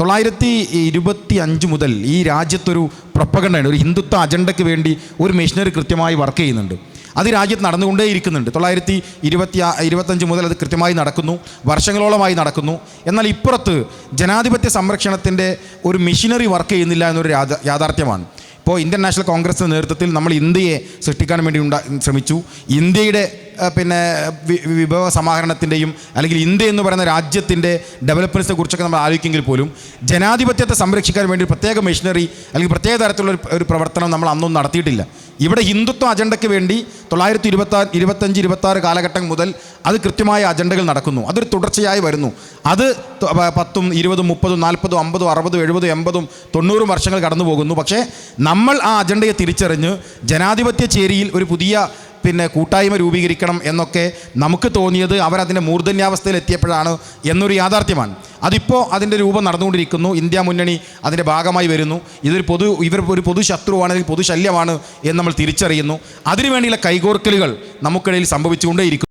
തൊള്ളായിരത്തി ഇരുപത്തി അഞ്ച് മുതൽ ഈ രാജ്യത്തൊരു പ്രൊപ്പഗണ്ടയാണ് ഒരു ഹിന്ദുത്വ അജണ്ടയ്ക്ക് വേണ്ടി ഒരു മിഷനറി കൃത്യമായി വർക്ക് ചെയ്യുന്നുണ്ട്. അത് രാജ്യത്ത് നടന്നുകൊണ്ടേ ഇരിക്കുന്നുണ്ട് തൊള്ളായിരത്തി ഇരുപത്തി ഇരുപത്തഞ്ച് മുതൽ അത് കൃത്യമായി നടക്കുന്നു വർഷങ്ങളോളമായി നടക്കുന്നു. എന്നാൽ ഇപ്പുറത്ത് ജനാധിപത്യ സംരക്ഷണത്തിന്റെ ഒരു മിഷനറി വർക്ക് ചെയ്യുന്നില്ല എന്നൊരു യാഥാർത്ഥ്യമാണ്. ഇപ്പോൾ ഇന്ത്യൻ നാഷണൽ കോൺഗ്രസിന്റെ നേതൃത്വത്തിൽ നമ്മൾ ഇന്ത്യയെ സൃഷ്ടിക്കാൻ വേണ്ടി ഉണ്ടാ ശ്രമിച്ചു. ഇന്ത്യയുടെ പിന്നെ വിഭവ സമാഹരണത്തിന്റെയും അല്ലെങ്കിൽ ഇന്ത്യ എന്ന് പറയുന്ന രാജ്യത്തിന്റെ ഡെവലപ്മെന്റ്സിനെ കുറിച്ചൊക്കെ നമ്മൾ ആലോചിക്കുമെങ്കിൽ പോലും ജനാധിപത്യത്തെ സംരക്ഷിക്കാൻ വേണ്ടി ഒരു പ്രത്യേക മിഷനറി അല്ലെങ്കിൽ പ്രത്യേക തരത്തിലുള്ള ഒരു- പ്രവർത്തനം നമ്മൾ അന്നൊന്നും നടത്തിയിട്ടില്ല. ഇവിടെ ഹിന്ദുത്വ അജണ്ടയ്ക്ക് വേണ്ടി തൊള്ളായിരത്തി ഇരുപത്തി ഇരുപത്തഞ്ച് ഇരുപത്തി ആറ് കാലഘട്ടം മുതൽ അത് കൃത്യമായ അജണ്ടകൾ നടക്കുന്നു. അതൊരു തുടർച്ചയായി വരുന്നു. അത് പത്തും ഇരുപതും മുപ്പതും നാൽപ്പതും അമ്പതും അറുപതും എഴുപതും എൺപതും തൊണ്ണൂറും വർഷങ്ങൾ കടന്നു പോകുന്നു പക്ഷേ നമ്മൾ ആ അജണ്ടയെ തിരിച്ചറിഞ്ഞ് ജനാധിപത്യ ചേരിയിൽ ഒരു പുതിയ പിന്നെ കൂട്ടായ്മ രൂപീകരിക്കണം എന്നൊക്കെ നമുക്ക് തോന്നിയത് അവരതിന്റെ മൂർധന്യാവസ്ഥയിൽ എത്തിയപ്പോഴാണ് എന്നൊരു യാഥാർത്ഥ്യമാണ്. അതിപ്പോൾ അതിന്റെ രൂപം നടന്നുകൊണ്ടിരിക്കുന്നു. ഇന്ത്യ മുന്നണി അതിന്റെ ഭാഗമായി വരുന്നു. ഇതൊരു പൊതു ഇവർ ഒരു പൊതു ശത്രുവാണ് അല്ലെങ്കിൽ എന്ന് നമ്മൾ തിരിച്ചറിയുന്നു. അതിനുവേണ്ടിയുള്ള കൈകോർക്കലുകൾ നമുക്കിടയിൽ സംഭവിച്ചുകൊണ്ടേയിരിക്കുന്നു.